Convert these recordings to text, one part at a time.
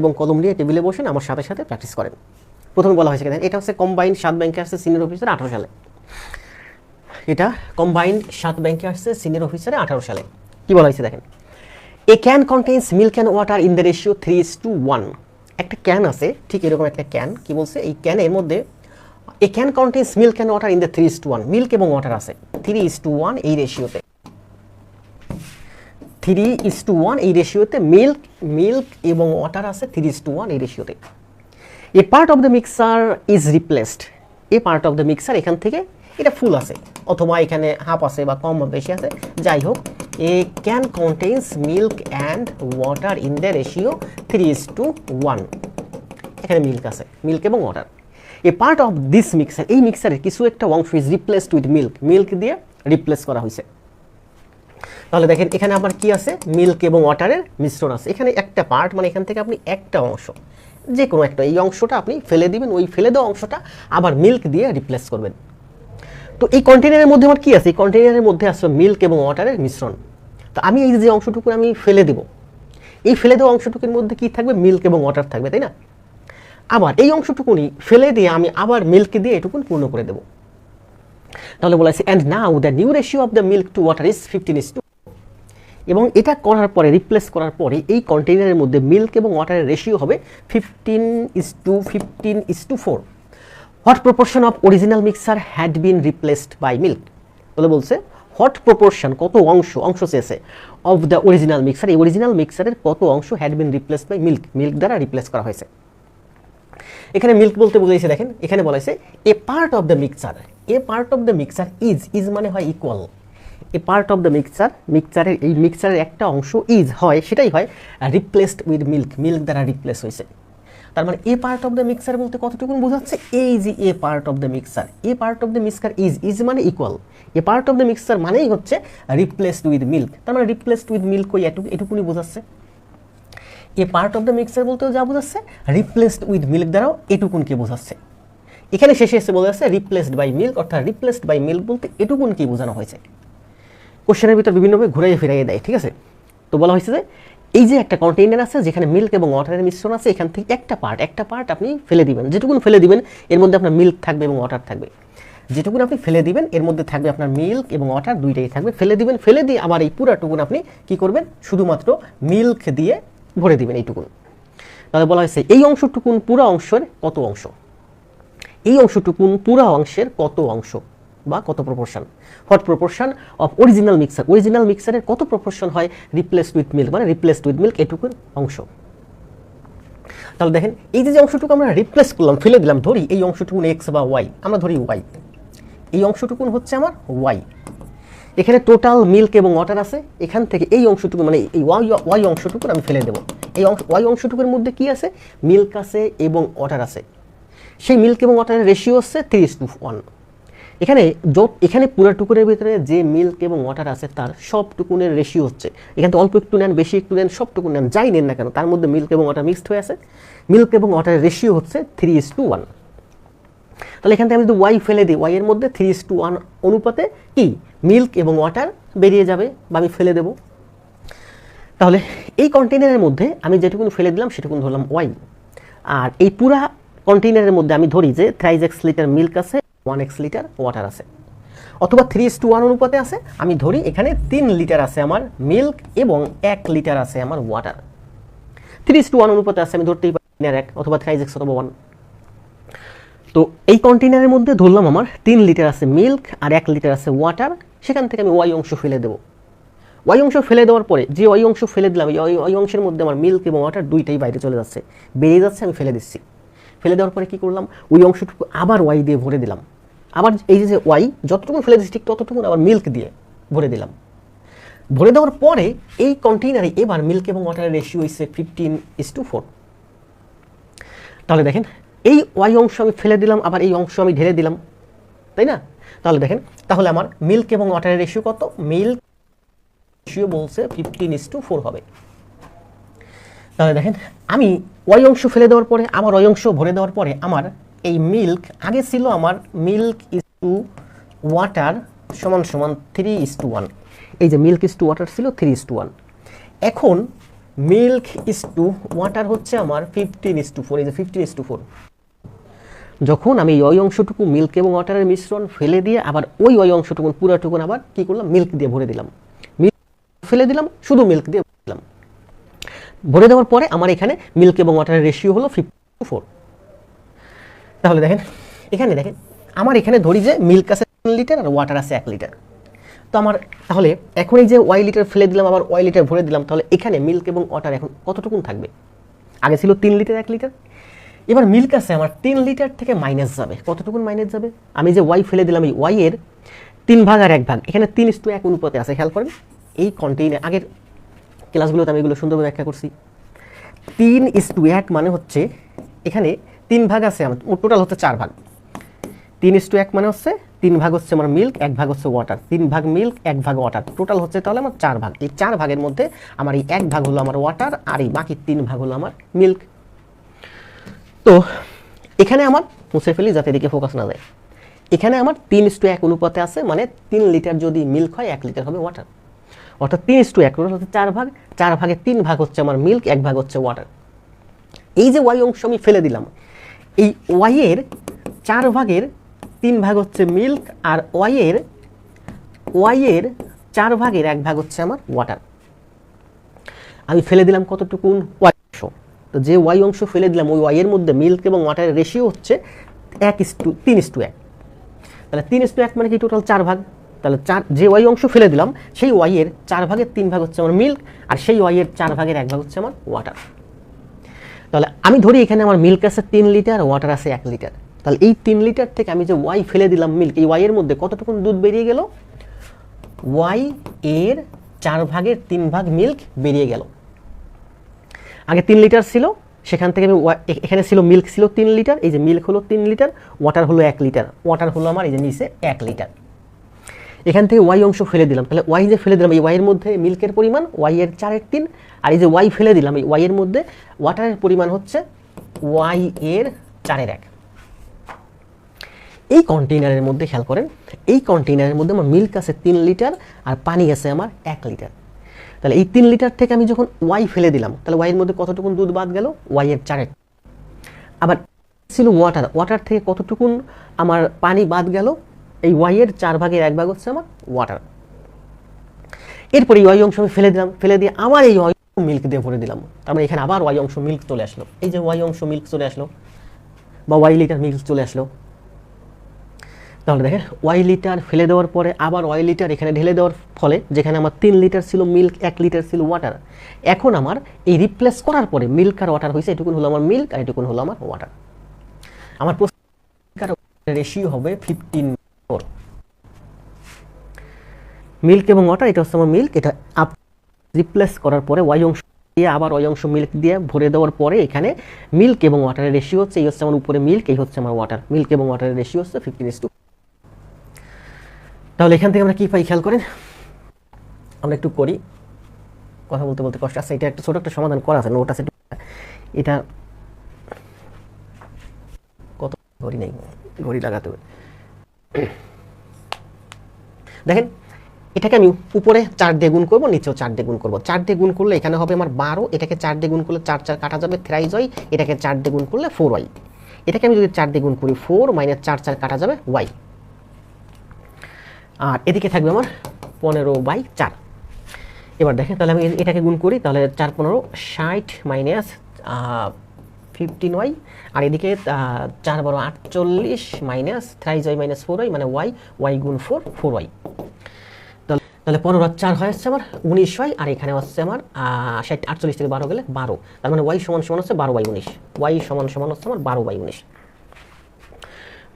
এবং কলম নিয়ে টেবিলে বসেন আমার সাথে সাথে প্র্যাকটিস করেন। প্রথমে বলা হয়েছে দেখেন, এটা হচ্ছে কম্বাইন্ড সাত ব্যাংকে আসছে সিনিয়র অফিসার আঠারো সালে। এটা কম্বাইন্ড সাত ব্যাংকে আসছে সিনিয়র অফিসারে আঠারো সালে। কি বলা হয়েছে দেখেন? A can contains milk and water in the ratio three is to one একটা ক্যান আছে ঠিক এরকম একটা ক্যান কি বলছে? এই ক্যানের মধ্যে a can contains milk and water in the three is to one milk এবং ওয়াটার আছে। থ্রি ইস টু ওয়ান এই রেশিওতে থ্রি ইস টু ওয়ান এই রেশিওতে মিল্ক মিল্ক এবং ওয়াটার আছে থ্রি ইস টু ওয়ান এই রেশিওতে a part of the mixer is replaced a part of the mixer এখান থেকে এটা ফুল আছে, অথবা এখানে হাফ আছে বা কম বেশি আছে। যাই হোক, a can contains milk and water in the ratio three is to one এখানে মিল্ক আছে মিল্ক এবং water a part of this mixer এই মিক্সারের কিছু একটা অংশ is replaced with milk milk দিয়ে রিপ্লেস করা হয়েছে। তাহলে দেখেন, এখানে আমার কি আছে? মিল্ক এবং ওয়াটারের মিশ্রণ আছে। এখানে একটা পার্ট মানে এখান থেকে আপনি একটা অংশ যে কোনো একটা, এই অংশটা আপনি ফেলে দিবেন, ওই ফেলে দেওয়া অংশটা আবার মিল্ক দিয়ে রিপ্লেস করবেন। তো এই কন্টেনারের মধ্যে আমার কি আছে? এই কন্টেনারের মধ্যে আসবে মিল্ক এবং ওয়াটারের মিশ্রণ। তো আমি এই যে অংশটুকু আমি ফেলে দেব, এই ফেলে দেওয়া অংশটুকুর মধ্যে কি থাকবে? মিল্ক এবং ওয়াটার থাকবে, তাই না? আবার এই অংশটুকুনি ফেলে দিয়ে আমি আবার মিল্ক দিয়ে এটুকুন পূর্ণ করে দেবো। তাহলে বলা আছে and now the new ratio of the milk to water is fifteen is to এবং এটা করার পরে রিপ্লেস করার পরে এই কন্টেইনারের মধ্যে মিল্ক এবং ওয়াটারের রেশিও হবে fifteen is to fifteen to four what proportion of original mixture had been replaced by milk বলে বলছে হোয়াট প্রপোর্শন কত অংশ অংশ চেয়েছে অফ দ্য অরিজিনাল মিক্সার এই অরিজিনাল মিক্সারের কত অংশ had been replaced by milk milk দ্বারা রিপ্লেস করা হয়েছে। এখানে মিল্ক বলতে বুঝাইছে, দেখেন, এখানে বলা হয়েছে a part of the mixture a part of the mixture is is মানে হয় equal a part of the mixture মিক্সারের এই মিক্সারের একটা অংশ ইজ হয়, সেটাই হয় রিপ্লেসড উইথ মিল্ক মিল্ক দ্বারা রিপ্লেস হয়েছে। তার মানে a part of the mixture বলতে কতটুকু বোঝাচ্ছে? এই যে a part of the mixture a part of the mixture is is মানে equal a part of the mixture মানেই হচ্ছে রিপ্লেসড উইথ মিল্ক তার মানে রিপ্লেসড উইথ মিল্ক ওই এটুকু এটুকুনি বোঝাচ্ছে। A part of the mixture বলতেও যা বোঝাচ্ছে রিপ্লেসড উইথ মিল্ক দ্বারাও এটুকুনকে বোঝাচ্ছে। এখানে শেষে এসে বোঝা যাচ্ছে রিপ্লেসড বাই মিল্ক অর্থাৎ রিপ্লেসড বাই মিল্ক বলতে এটুকুনকে বোঝানো হয়েছে। কোশ্চেনের ভিতর বিভিন্নভাবে ঘুরাইয়ে ফিরাইয়ে দেয়, ঠিক আছে? তো বলা হয়েছে যে এই যে একটা কন্টেইনার আছে, যেখানে মিল্ক এবং ওয়াটারের মিশ্রণ আছে, এখান থেকে একটা পার্ট একটা পার্ট আপনি ফেলে দিবেন। যেটুকুন ফেলে দিবেন, এর মধ্যে আপনার মিল্ক থাকবে এবং ওয়াটার থাকবে। যেটুকুন আপনি ফেলে দিবেন, এর মধ্যে থাকবে আপনার মিল্ক এবং ওয়াটার দুইটাই থাকবে। ফেলে দিবেন, ফেলে দিয়ে আবার এই পুরাটুকুন আপনি কি করবেন? শুধুমাত্র মিল্ক দিয়ে ভরে দিবেন এইটুকুন। তাহলে বলা হয়েছে, এই অংশটুকুন পুরো অংশের কত অংশ? এই অংশটুকুন পুরো অংশের কত অংশ? বা কত proportion what proportion of original mixture original মিক্সারের কত প্রপোর্শন হয় রিপ্লেসড উইথ মিল্ক মানে রিপ্লেসড উইথ মিল্ক এটুকুর অংশ। তাহলে দেখেন, এই যে অংশটুকু আমরা রিপ্লেস করলাম, ফেলে দিলাম, ধরি এই অংশটুকুন এক্স বা ওয়াই আমরা ধরি ওয়াই এই অংশটুকুন হচ্ছে আমার ওয়াই এখানে টোটাল মিল্ক এবং ওয়াটার আছে, এখান থেকে এই অংশটুকু মানে এই ওয়াই ওয়াই অংশটুকুন আমি ফেলে দেবো। এই অংশ ওয়াই অংশটুকুর মধ্যে কি আছে? মিল্ক আছে এবং ওয়াটার আছে। সেই মিল্ক এবং ওয়াটারের রেশিও হচ্ছে থ্রি টু ওয়ান এখানে যত এখানে পুরো টুকুনের ভিতরে যে মিল্ক এবং ওয়াটার আছে, তার সব টুকুনের রেশিও হচ্ছে। এখানে অল্প একটু নেন, বেশি একটু নেন, সব টুকুন নেন, যাই নেন না কেন, তার মধ্যে মিল্ক এবং ওয়াটার মিক্সড হয়ে আছে। মিল্ক এবং ওয়াটারের রেশিও হচ্ছে থ্রি ইস টু ওয়ান তাহলে এখান থেকে আমি যদি ওয়াই ফেলে দিই ওয়াইয়ের মধ্যে থ্রি ইস টু ওয়ান অনুপাতে কি? মিল্ক এবং ওয়াটার বেরিয়ে যাবে বা আমি ফেলে দেবো। তাহলে এই কন্টেনারের মধ্যে আমি যেটুকুন ফেলে দিলাম, সেটুকুন ধরলাম ওয়াই আর এই পুরা কন্টেনারের মধ্যে আমি ধরি যে থ্রাইজ এক্স লিটার মিল্ক আছে ওয়ান এক্স লিটার ওয়াটার আছে। অথবা থ্রি ইস টু ওয়ান অনুপাতে আছে। আমি ধরি এখানে তিন লিটার আছে আমার মিল্ক এবং এক লিটার আছে আমার water three is to one অনুপাতে আছে, আমি ধরতেই পারি এক অথবা থ্রাইজ এক্স অথবা ওয়ান তো এই কন্টেনারের মধ্যে ধরলাম আমার তিন লিটার আছে মিল্ক আর এক লিটার আছে ওয়াটার সেখান থেকে আমি ওয়াই অংশ ফেলে দেবো। ওয়াই অংশ ফেলে দেওয়ার পরে যে ওই অংশ ফেলে দিলাম, এই ওই অংশের মধ্যে আমার মিল্ক এবং ওয়াটার দুইটাই বাইরে চলে যাচ্ছে। বেরিয়ে যাচ্ছে, আমি ফেলে দিচ্ছি। ফেলে দেওয়ার পরে কী করলাম? ওই অংশটুকু আবার ওয়াই দিয়ে ভরে দিলাম। আবার এই যে ওয়াই যতটুকু ফেলে দিচ্ছি ঠিক ততটুকু আবার মিল্ক দিয়ে ভরে দিলাম। ভরে দেওয়ার পরে এই কন্টেইনারে এবার মিল্ক এবং ওয়াটারের রেশিও হচ্ছে ফিফটিন ইস টু ফোর তাহলে দেখেন, এই ওয়াই অংশ আমি ফেলে দিলাম, আবার এই অংশ আমি ঢেলে দিলাম, তাই না? তাহলে দেখেন, তাহলে আমার মিল্ক এবং ওয়াটারের রেশিও কত? মিল্ক রেশিও বলছে ফিফটিন ইস টু ফোর হবে। তাহলে দেখেন, আমি ওয়াই অংশ ফেলে দেওয়ার পরে আমার ওই অংশ ভরে দেওয়ার পরে, আমার এই মিল্ক আগে ছিল আমার মিল্ক ইস টু ওয়াটার সমান সমান থ্রি ইস টু ওয়ান এই যে মিল্ক ইস টু ওয়াটার ছিল থ্রি ইস টু ওয়ান এখন মিল্ক ইস টু ওয়াটার হচ্ছে আমার ফিফটিন ইস টু ফোর এই যে ফিফটিন ইস টু ফোর যখন আমি ওই অংশটুকু মিল্ক এবং ওয়াটারের মিশ্রণ ফেলে দিয়ে আবার ওই ওই অংশটুকুন, পুরাটুকুন আবার কি করলাম? মিল্ক দিয়ে ভরে দিলাম। মিল্ক ফেলে দিলাম, শুধু মিল্ক দিয়ে দিলাম। ভরে দেওয়ার পরে আমার এখানে মিল্ক এবং ওয়াটারের রেশিও হলো ফিফটি টু ফোর তাহলে দেখেন, এখানে দেখেন, আমার এখানে ধরি যে মিল্ক আছে তিন লিটার আর ওয়াটার আছে এক লিটার তো আমার, তাহলে এখন এই যে ওয়াই লিটার ফেলে দিলাম, আবার ওয়াই লিটার ভরে দিলাম, তাহলে এখানে মিল্ক এবং ওয়াটার এখন কতটুকুন থাকবে? আগে ছিল তিন লিটার এক লিটার এবার মিল্ক আছে আমার তিন লিটার থেকে মাইনাস যাবে। কতটুকুন মাইনাস যাবে? আমি যে ওয়াই ফেলে দিলাম, এই ওয়াইয়ের তিন ভাগ আর এক ভাগ। এখানে তিন ইস টু এক অনুপাতে আছে, খেয়াল করেন। এই কন্টেইনার আগের ক্লাসগুলোতে আমি এগুলো সুন্দরভাবে ব্যাখ্যা করছি। তিন ইস টু এক মানে হচ্ছে, এখানে তিন ভাগ আছে আমার টোটাল হচ্ছে চার ভাগ। তিন ইস টু এক মানে হচ্ছে তিন ভাগ হচ্ছে আমার মিল্ক এক ভাগ হচ্ছে ওয়াটার তিন ভাগ মিল্ক এক ভাগ ওয়াটার টোটাল হচ্ছে তাহলে আমার চার ভাগ। এই চার ভাগের মধ্যে আমার এই এক ভাগ হলো আমার ওয়াটার আর এই বাকি তিন ভাগ হলো আমার মিল্ক তো এখানে আমার মুছে ফেলি যাতে এদিকে ফোকাস না যায়। এখানে আমার তিন ইস টু এক অনুপাতে আছে মানে তিন লিটার যদি মিল্ক হয়, এক লিটার হবে ওয়াটার অর্থাৎ তিন ইস টু এক টোটাল হচ্ছে চার ভাগ। চার ভাগে তিন ভাগ হচ্ছে আমার মিল্ক এক ভাগ হচ্ছে ওয়াটার এই যে ওয়াই অংশ আমি ফেলে দিলাম এই ওয়াইয়ের চার ভাগের তিন ভাগ হচ্ছে মিল্ক আর ওয়াইয়ের ওয়াইয়ের চার ভাগের এক ভাগ হচ্ছে আমার ওয়াটার আমি ফেলে দিলাম কতটুকুন? ওয়াই অংশ। তো যে ওয়াই অংশ ফেলে দিলাম, ওই ওয়াইয়ের মধ্যে মিল্ক এবং ওয়াটারের রেশিও হচ্ছে এক ইস টু তিন ইস টু এক। তাহলে তিন ইস টু এক মানে কি টোটাল চার ভাগ? তাহলে চার, যে ওয়াই অংশ ফেলে দিলাম, সেই ওয়াইয়ের চার ভাগের তিন ভাগ হচ্ছে আমার মিল্ক আর সেই ওয়াইয়ের চার ভাগের এক ভাগ হচ্ছে আমার ওয়াটার তাহলে আমি ধরি এখানে আমার মিল্ক আছে তিন লিটার ওয়াটার আছে এক লিটার তাহলে এই তিন লিটার থেকে আমি যে ওয়াই ফেলে দিলাম মিল্ক এই ওয়াইয়ের মধ্যে কতটুকু দুধ বেরিয়ে গেল? ওয়াই এর চার ভাগের তিন ভাগ মিল্ক বেরিয়ে গেল। আগে তিন লিটার ছিল, সেখান থেকে আমি এখানে ছিল মিল্ক ছিল তিন লিটার এই যে মিল্ক হলো তিন লিটার ওয়াটার হলো এক লিটার ওয়াটার হলো আমার এই যে নিচে এক লিটার এখান থেকে ওয়াই অংশ ফেলে দিলাম। তাহলে ওয়াই যে ফেলে দিলাম, এই ওয়াইয়ের মধ্যে মিল্কের পরিমাণ ওয়াই এর চারের তিন, আর এই যে ওয়াই ফেলে দিলাম, এই ওয়াইয়ের মধ্যে ওয়াটারের পরিমাণ হচ্ছে ওয়াই এর চারের এক। এই কন্টেইনারের মধ্যে খেয়াল করেন, এই কন্টেইনারের মধ্যে আমার মিল্ক আছে তিন লিটার আর পানি আছে আমার এক লিটার তাহলে এই তিন লিটার থেকে আমি যখন ওয়াই ফেলে দিলাম, তাহলে ওয়াইয়ের মধ্যে কতটুকুন দুধ বাদ গেল? ওয়াইয়ের চারের। আবার ছিল ওয়াটার ওয়াটার থেকে কতটুকুন আমার পানি বাদ গেল? এই ওয়াইয়ের চার ভাগের এক ভাগ হচ্ছে আমার ওয়াটার এরপরে ওয়াই অংশ আমি ফেলে দিলাম, ফেলে দিয়ে আবার এই ওয়াই মিল্ক দিয়ে ভরে দিলাম। তার মানে এখানে আবার ওয়াই অংশ মিল্ক চলে আসলো। এই যে ওয়াই অংশ মিল্ক চলে আসলো, বা ওয়াই লিটার মিল্ক চলে আসলো। তাহলে দেখেন ওয়াই লিটার ফেলে দেওয়ার পরে আবার ওয়াই লিটার এখানে ঢেলে দেওয়ার ফলে যেখানে আমার তিন লিটার ছিল মিল্ক এক লিটার ছিল ওয়াটার এখন আমার এই রিপ্লেস করার পরে মিল্ক আর ওয়াটার হয়েছে, এটুকুন হলো আমার মিল্ক আর এটুকুন হলো আমার ওয়াটার আমার প্রশ্ন রেশিও হবে ফিফটিন ফোর মিল্ক এবং ওয়াটার এটা হচ্ছে আমার মিল্ক এটা আপ রিপ্লেস করার পরে ওয়াই অংশ দিয়ে আবার ওয়াই অংশ মিল্ক দিয়ে ভরে দেওয়ার পরে এখানে মিল্ক এবং ওয়াটারের রেশিও হচ্ছে, এই হচ্ছে আমার উপরে মিল্ক এই হচ্ছে আমার ওয়াটার মিল্ক এবং ওয়াটারের রেশিও হচ্ছে ফিফটিন ইস টু তাহলে এখান থেকে আমরা কি পাই, খেয়াল করেন? আমরা একটু করি। কথা বলতে বলতে কষ্ট আছে এটা একটা ছোট একটা সমাধান করা আছে নোট আছে এটা কত? ঘড়ি নেই, ঘড়ি লাগাতে হবে। দেখেন, এটাকে আমি উপরে চার দিয়ে গুণ করব, নিচেও চার দিয়ে গুণ করব। চার দিয়ে গুণ করলে এখানে হবে আমার বারো, এটাকে চার দিয়ে গুণ করলে চার চার কাটা যাবে থ্রাইজ ওয়াই এটাকে চার দিয়ে গুণ করলে ফোর ওয়াই এটাকে আমি যদি চার দিয়ে গুণ করি ফোর মাইনাস চার চার কাটা যাবে ওয়াই আর এদিকে থাকবে আমার পনেরো বাই চার। এবার দেখেন, তাহলে আমি এটাকে গুণ করি, তাহলে চার, পনেরো, ষাট মাইনাস ফিফটিন ওয়াই আর এদিকে চার বারো আটচল্লিশ minus thrice y minus four y মানে ওয়াই ওয়াই গুণ ফোর ফোর ওয়াই। তাহলে পনেরো আর চার হয়ে যাচ্ছে আমার উনিশ ওয়াই, আর এখানে হচ্ছে আমার ষাট, আটচল্লিশ থেকে বারো গেলে বারো। তার মানে ওয়াই সমান সমান হচ্ছে বারো বাই উনিশ। ওয়াই সমান সমান হচ্ছে আমার বারো বাই উনিশ।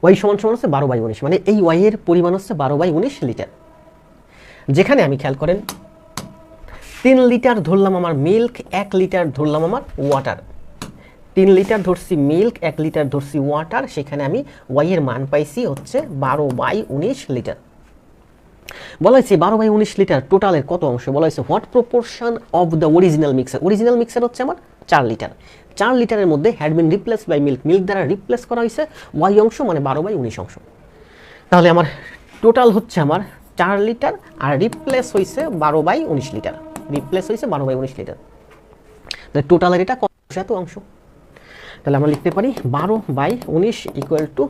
ওয়াই সমান সমান হচ্ছে বারো বাই উনিশ মানে এই ওয়াইয়ের পরিমাণ হচ্ছে বারো বাই উনিশ লিটার। যেখানে আমি খেয়াল করেন, তিন লিটার ধরলাম আমার মিল্ক এক লিটার ধরলাম আমার ওয়াটার তিন লিটার ধরছি মিল্ক এক লিটার ধরছি ওয়াটার সেখানে আমি ওয়াইয়ের মান পাইছি হচ্ছে বারো বাই উনিশ লিটার। বলা হয়েছে বারো বাই উনিশ লিটার টোটালের কত অংশ? বলা হয়েছে what proportion of the original mixture original mixture হচ্ছে আমার চার লিটার। চার লিটারের মধ্যে had been replace by milk milk দ্বারা রিপ্লেস করা হয়েছে ওয়াই অংশ মানে বারো বাই উনিশ অংশ। তাহলে আমার টোটাল হচ্ছে আমার চার লিটার আর রিপ্লেস হয়েছে বারো বাই উনিশ লিটার। রিপ্লেস হয়েছে বারো বাই উনিশ লিটার। টোটালের এটা কত? অংশ? তাহলে আমরা লিখতে পারি বারো বাই উনিশ ইকুয়াল টু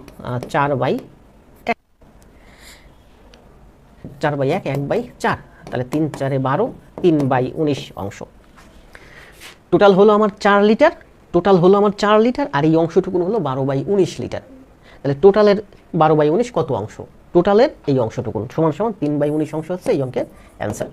চার বাই এক। চার বাই এক এক বাই চার। তাহলে তিন চারে বারো, তিন বাই উনিশ অংশ। টোটাল হলো আমার চার লিটার টোটাল হলো আমার চার লিটার, আর এই অংশটুকুন হলো বারো বাই উনিশ লিটার। তাহলে টোটালের বারো বাই উনিশ কত অংশ? টোটালের এই অংশটুকুন, সমান সমান তিন বাই উনিশ অংশ হচ্ছে এই অঙ্কের অ্যান্সার